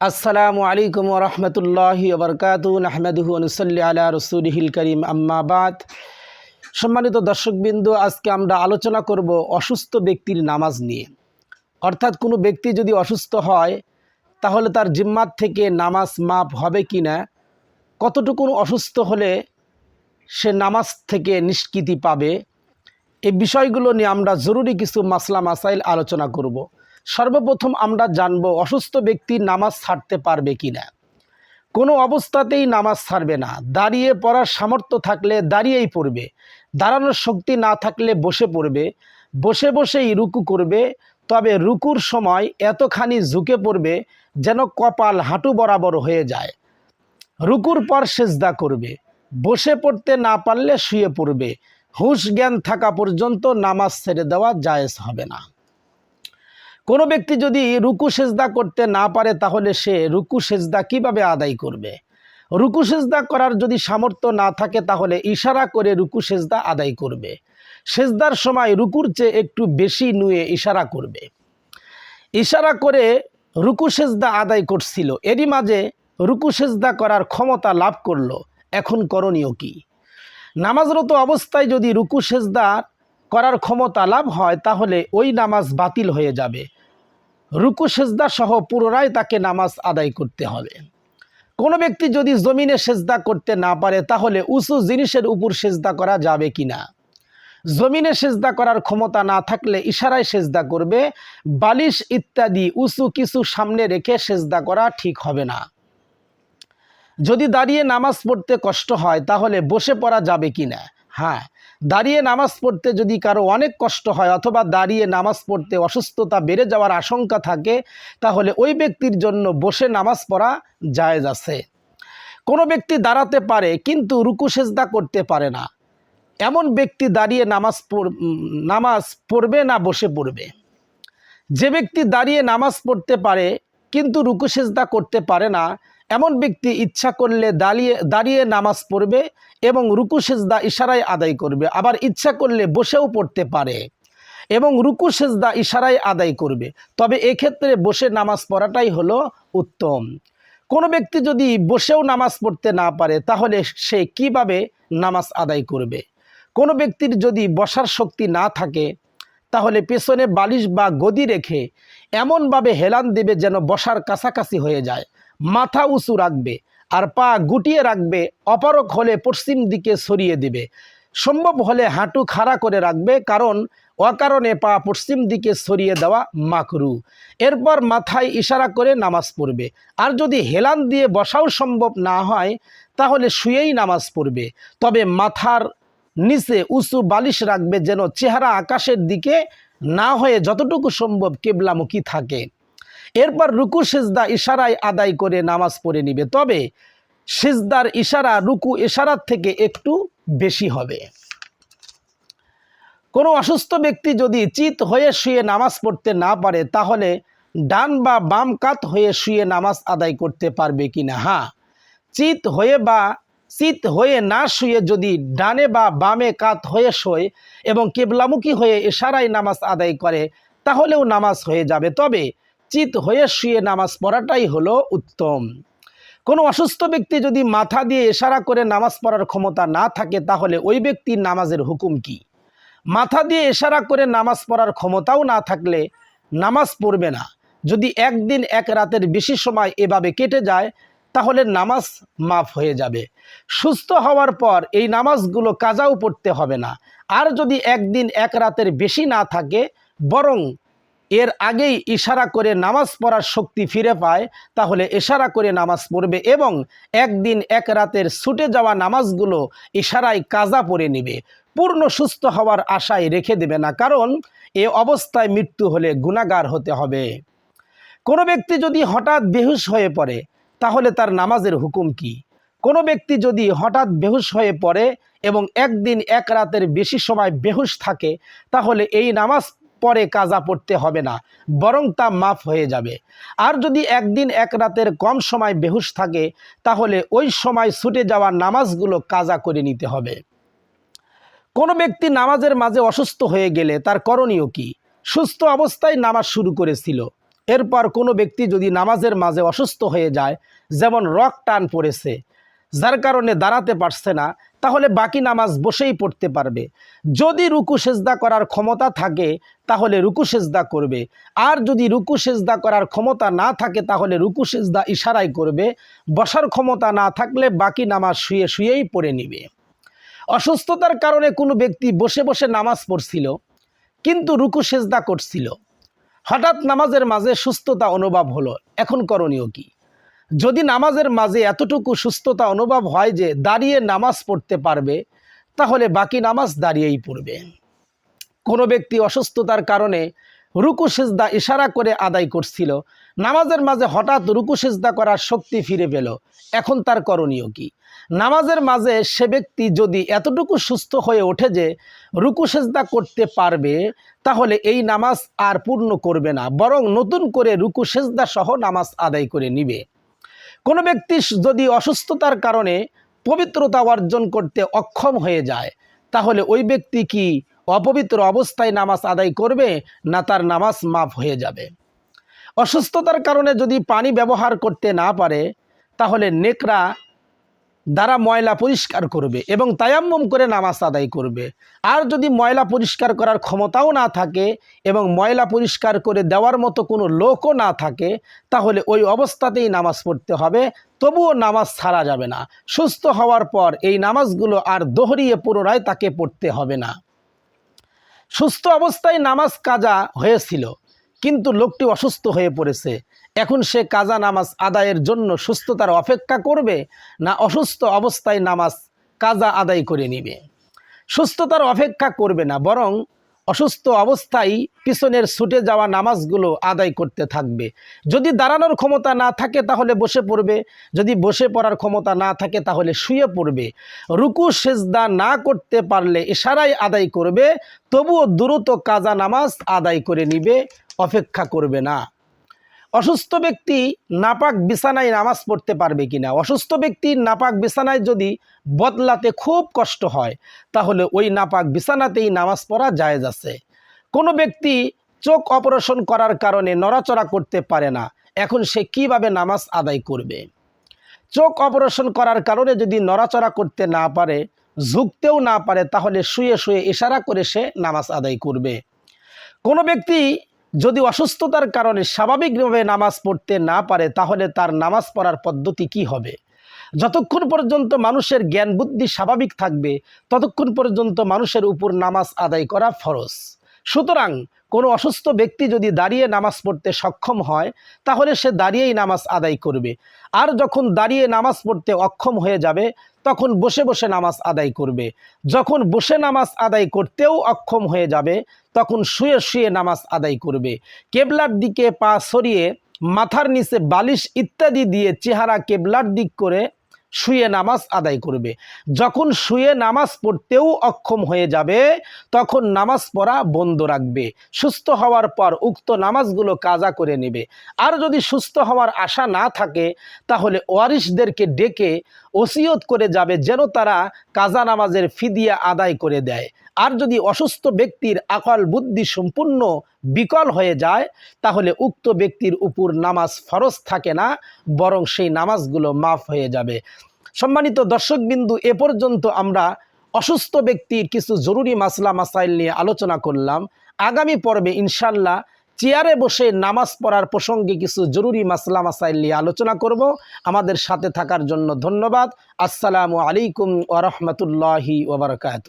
আসসালামু আলাইকুম রহমতুল্লাহ বরকাত আহমদুহ অনুসল্লি আলা রসুলহিল করিম। আম্মাবাদ সম্মানিত দর্শকবৃন্দ, আজকে আমরা আলোচনা করব অসুস্থ ব্যক্তির নামাজ নিয়ে। অর্থাৎ কোনো ব্যক্তি যদি অসুস্থ হয়, তাহলে তার জিম্মাত থেকে নামাজ মাপ হবে কি না কতটুকু অসুস্থ হলে সে নামাজ থেকে নিষ্কৃতি পাবে এই বিষয়গুলো নিয়ে আমরা জরুরি কিছু মাসলা মাসাইল আলোচনা করব। সর্বপ্রথম আমরা জানব, অসুস্থ ব্যক্তি নামাজ ছাড়তে পারবে কি না কোনো অবস্থাতেই নামাজ ছাড়বে না। দাঁড়িয়ে পড়ার সামর্থ্য থাকলে দাঁড়িয়েই পড়বে। দাঁড়ানোর শক্তি না থাকলে বসে পড়বে। বসে বসেই রুকু করবে। তবে রুকুর সময় এতখানি ঝুঁকে পড়বে যেন কপাল হাঁটু বরাবর হয়ে যায়। রুকুর পর সেজদা করবে। বসে পড়তে না পারলে শুয়ে পড়বে। হুঁশ জ্ঞান থাকা পর্যন্ত নামাজ ছেড়ে দেওয়া জায়েজ হবে না। কোনো ব্যক্তি যদি রুকু সেজদা করতে না পারে, তাহলে সে রুকু সেজদা কীভাবে আদায় করবে? রুকু সেজদা করার যদি সামর্থ্য না থাকে, তাহলে ইশারা করে রুকু সেজদা আদায় করবে। সেজদার সময় রুকুর চেয়ে একটু বেশি নুয়ে ইশারা করবে। ইশারা করে রুকু সেজদা আদায় করছিল, এরই মাঝে রুকু সেজদা করার ক্ষমতা লাভ করল। এখন করণীয় কি? নামাজরত অবস্থায় যদি রুকু সেজদা করার ক্ষমতা লাভ হয়, তাহলে ওই নামাজ বাতিল হয়ে যাবে। রুকু সেজদা সহ পুনরায় তাকে নামাজ আদায় করতে হবে। কোনো ব্যক্তি যদি জমিনে সেজদা করতে না পারে, তাহলে উঁচু জিনিসের উপর সেজদা করা যাবে কি না জমিনে সেজদা করার ক্ষমতা না থাকলে ইশারায় সেজদা করবে, বালিশ ইত্যাদি উঁচু কিছু সামনে রেখে সেজদা করা ঠিক হবে না। যদি দাঁড়িয়ে নামাজ পড়তে কষ্ট হয়, তাহলে বসে পড়া যাবে কি না হ্যাঁ দাঁড়িয়ে নামাজ পড়তে যদি কারও অনেক কষ্ট হয় অথবা দাঁড়িয়ে নামাজ পড়তে অসুস্থতা বেড়ে যাওয়ার আশঙ্কা থাকে, তাহলে ওই ব্যক্তির জন্য বসে নামাজ পড়া জায়েজ আছে। কোনো ব্যক্তি দাঁড়াতে পারে কিন্তু রুকু সেজদা করতে পারে না। এমন ব্যক্তি দাঁড়িয়ে নামাজ নামাজ পড়বে না, বসে পড়বে। যে ব্যক্তি দাঁড়িয়ে নামাজ পড়তে পারে কিন্তু রুকু সেজদা করতে পারে না এমন ব্যক্তি ইচ্ছা করলে দাঁড়িয়ে দাঁড়িয়ে নামাজ পড়বে এবং রুকু, সেজদা, ইশারায় আদায় করবে। আবার ইচ্ছা করলে বসেও পড়তে পারে এবং রুকু, সেজদা, ইশারায় আদায় করবে। তবে এক্ষেত্রে বসে নামাজ পড়াটাই হলো উত্তম। কোনো ব্যক্তি যদি বসেও নামাজ পড়তে না পারে, তাহলে সে কীভাবে নামাজ আদায় করবে? কোনো ব্যক্তির যদি বসার শক্তি না থাকে, তাহলে পেছনে বালিশ বা গদি রেখে এমনভাবে হেলান দেবে যেন বসার কাছাকাছি হয়ে যায়। মাথা উঁচু রাখবে আর পা গুটিয়ে রাখবে অপারক হলে পশ্চিম দিকে সরিয়ে দেবে। সম্ভব হলে হাঁটু খাড়া করে রাখবে, কারণ অকারণে পা পশ্চিম দিকে সরিয়ে দেওয়া মাকরু। এরপর মাথায় ইশারা করে নামাজ পড়বে। আর যদি হেলান দিয়ে বসাও সম্ভব না হয়, তাহলে শুয়েই নামাজ পড়বে। তবে মাথার নিচে উঁচু বালিশ রাখবে যেন চেহারা আকাশের দিকে না হয়ে যতটুকু সম্ভব কেবলামুখী থাকে। এরপর রুকু, সিজদা, ইশারায় আদায় করে নামাজ পড়ে নিবে। তবে সেজদার ইশারা, রুকু ইশারার থেকে একটু বেশি হবে। কোনো অসুস্থ ব্যক্তি যদি চিত হয়ে শুয়ে নামাজ পড়তে না পারে, তাহলে ডান বা বাম কাত হয়ে শুয়ে নামাজ আদায় করতে পারবে কি না হ্যাঁ চিত হয়ে বা চিত হয়ে না শুয়ে যদি ডানে বা বামে কাত হয়ে শোয় এবং কেবলামুখী হয়ে ইশারায় নামাজ আদায় করে, তাহলেও নামাজ হয়ে যাবে। তবে চিত হয়ে শুয়ে নামাজ পড়াটাই হলো উত্তম। কোনো অসুস্থ ব্যক্তি যদি মাথা দিয়ে ইশারা করে নামাজ পড়ার ক্ষমতা না থাকে, তাহলে ওই ব্যক্তির নামাজের হুকুম কি? মাথা দিয়ে ইশারা করে নামাজ পড়ার ক্ষমতাও না থাকলে নামাজ পড়বে না। যদি একদিন এক রাতের বেশি সময় এভাবে কেটে যায়, তাহলে নামাজ মাফ হয়ে যাবে। সুস্থ হওয়ার পর এই নামাজগুলো কাজাও পড়তে হবে না। আর যদি একদিন এক রাতের বেশি না থাকে, বরং এর আগেই ইশারা করে নামাজ পড়ার শক্তি ফিরে পায়, তাহলে ইশারা করে নামাজ পড়বে এবং একদিন এক রাতের ছুটে যাওয়া নামাজগুলো ইশারায় কাজা পড়ে নিবে। পূর্ণ সুস্থ হওয়ার আশায় রেখে দেবে না, কারণ এ অবস্থায় মৃত্যু হলে গুণাগার হতে হবে। কোনো ব্যক্তি যদি হঠাৎ বেহুশ হয়ে পড়ে, তাহলে তার নামাজের হুকুম কি? কোনো ব্যক্তি যদি হঠাৎ বেহুশ হয়ে পড়ে এবং একদিন এক রাতের বেশি সময় বেহুশ থাকে, তাহলে এই নামাজ পরে কাজা পড়তে হবে না, বরং তা মাফ হয়ে যাবে। আর যদি একদিন এক রাতের কম সময় বেহুশ থাকে, তাহলে ওই সময় ছুটে যাওয়া নামাজগুলো কাজা করে নিতে হবে। কোনো ব্যক্তি নামাজের মাঝে অসুস্থ হয়ে গেলে তার করণীয় কি? সুস্থ অবস্থায় নামাজ শুরু করেছিল। এরপর কোনো ব্যক্তি যদি নামাজের মাঝে অসুস্থ হয়ে যায়, যেমন রক টান পড়েছে, যার কারণে দাঁড়াতে পারছে না তাহলে বাকি নামাজ বসেই পড়তে পারবে। যদি রুকু সেজদা করার ক্ষমতা থাকে, তাহলে রুকু সেজদা করবে। আর যদি রুকু সেজদা করার ক্ষমতা না থাকে, তাহলে রুকু সেজদা ইশারাই করবে। বসার ক্ষমতা না থাকলে বাকি নামাজ শুয়ে শুয়েই পড়ে নিবে। অসুস্থতার কারণে কোনো ব্যক্তি বসে বসে নামাজ পড়ছিল, কিন্তু রুকু সেজদা করছিল। হঠাৎ নামাজের মাঝে সুস্থতা অনুভব হলো। এখন করণীয় কি? যদি নামাজের মাঝে এতটুকু সুস্থতা অনুভব হয় যে দাঁড়িয়ে নামাজ পড়তে পারবে, তাহলে বাকি নামাজ দাঁড়িয়েই পড়বে। কোনো ব্যক্তি অসুস্থতার কারণে রুকু, সেজদা, ইশারা করে আদায় করছিল। নামাজের মাঝে হঠাৎ রুকু, সেজদা করার শক্তি ফিরে পেল। এখন তার করণীয় কি? নামাজের মাঝে সে ব্যক্তি যদি এতটুকু সুস্থ হয়ে ওঠে যে রুকু, সেজদা করতে পারবে, তাহলে এই নামাজ আর পূর্ণ করবে না, বরং নতুন করে রুকু, সেজদা সহ নামাজ আদায় করে নিবে। কোনো ব্যক্তি যদি অসুস্থতার কারণে পবিত্রতা অর্জন করতে অক্ষম হয়ে যায়, তাহলে ওই ব্যক্তি কি অপবিত্র অবস্থায় নামাজ আদায় করবে না তার নামাজ মাফ হয়ে যাবে? অসুস্থতার কারণে যদি পানি ব্যবহার করতে না পারে, তাহলে নেকড়া দ্বারা ময়লা পরিষ্কার করবে এবং তায়াম্মম করে নামাজ আদায় করবে। আর যদি ময়লা পরিষ্কার করার ক্ষমতাও না থাকে এবং ময়লা পরিষ্কার করে দেওয়ার মতো কোনো লোকও না থাকে, তাহলে ওই অবস্থাতেই নামাজ পড়তে হবে। তবুও নামাজ ছাড়া যাবে না। সুস্থ হওয়ার পর এই নামাজগুলো আর দোহরিয়ে পুনরায় তাকে পড়তে হবে না। সুস্থ অবস্থায় নামাজ কাজা হয়েছিল, কিন্তু লোকটি অসুস্থ হয়ে পড়েছে। এখন সে কাজা নামাজ আদায়ের জন্য সুস্থতার অপেক্ষা করবে না অসুস্থ অবস্থায় নামাজ কাজা আদায় করে নিবে? সুস্থতার অপেক্ষা করবে না, বরং অসুস্থ অবস্থায় পিছনের ছুটে যাওয়া নামাজগুলো আদায় করতে থাকবে। যদি দাঁড়ানোর ক্ষমতা না থাকে তাহলে বসে পড়বে, যদি বসে পড়ার ক্ষমতা না থাকে তাহলে শুয়ে পড়বে। রুকু, সেজদা না করতে পারলে ইশারাই আদায় করবে, তবুও দ্রুত কাজা নামাজ আদায় করে নিবে, অপেক্ষা করবে না। অসুস্থ ব্যক্তি নাপাক বিছানায় নামাজ পড়তে পারবে কিনা? অসুস্থ ব্যক্তির নাপাক বিছানায় যদি বদলাতে খুব কষ্ট হয়, তাহলে ওই নাপাক বিছানাতেই নামাজ পড়া জায়েজ আছে। কোনো ব্যক্তি চোখ অপারেশন করার কারণে নড়াচড়া করতে পারে না, এখন সে কীভাবে নামাজ আদায় করবে? চোখ অপারেশন করার কারণে যদি নড়াচড়া করতে না পারে, ঝুঁকতেও না পারে, তাহলে শুয়ে শুয়ে ইশারা করে সে নামাজ আদায় করবে। কোনো ব্যক্তি যদি অসুস্থতার কারণে স্বাভাবিকভাবে নামাজ পড়তে না পারে, তাহলে তার নামাজ পড়ার পদ্ধতি কি হবে? যতক্ষণ পর্যন্ত মানুষের জ্ঞান বুদ্ধি স্বাভাবিক থাকবে, ততক্ষণ পর্যন্ত মানুষের উপর নামাজ আদায় করা ফরজ। সুতরাং কোনো অসুস্থ ব্যক্তি যদি দাঁড়িয়ে নামাজ পড়তে সক্ষম হয়, তাহলে সে দাঁড়িয়েই নামাজ আদায় করবে। আর যখন দাঁড়িয়ে নামাজ পড়তে অক্ষম হয়ে যাবে, তখন বসে বসে নামাজ আদায় করবে। যখন বসে নামাজ আদায় করতেও অক্ষম হয়ে যাবে, তখন শুয়ে শুয়ে নামাজ আদায় করবে। কেবলার দিকে পা সরিয়ে মাথার নিচে বালিশ ইত্যাদি দিয়ে চেহারা কেবলার দিক করে শুয়ে নামাজ আদায় করবে। যখন শুয়ে নামাজ পড়তেও অক্ষম হয়ে যাবে, তখন নামাজ পড়া বন্ধ রাখবে। সুস্থ হওয়ার পর উক্ত নামাজগুলো কাজা করে নেবে। আর যদি সুস্থ হওয়ার আশা না থাকে, তাহলে ওয়ারিসদেরকে ডেকে ওসিয়ত করে যাবে যেন তারা কাজা নামাজের ফিদিয়া আদায় করে দেয়। আর যদি অসুস্থ ব্যক্তির আকল বুদ্ধি সম্পূর্ণ বিকল হয়ে যায়, তাহলে উক্ত ব্যক্তির উপর নামাজ ফরজ থাকে না, বরং সেই নামাজগুলো মাফ হয়ে যাবে। সম্মানিত দর্শকবিন্দু, এ পর্যন্ত আমরা অসুস্থ ব্যক্তির কিছু জরুরি মাসলা, মাসাইল নিয়ে আলোচনা করলাম। আগামী পর্বে ইনশাল্লাহ চেয়ারে বসে নামাজ পড়ার প্রসঙ্গে কিছু জরুরি মাসলা মাসাইল নিয়ে আলোচনা করব। আমাদের সাথে থাকার জন্য ধন্যবাদ। আসসালামু আলাইকুম ওরহমতুল্লাহি ওবরকাত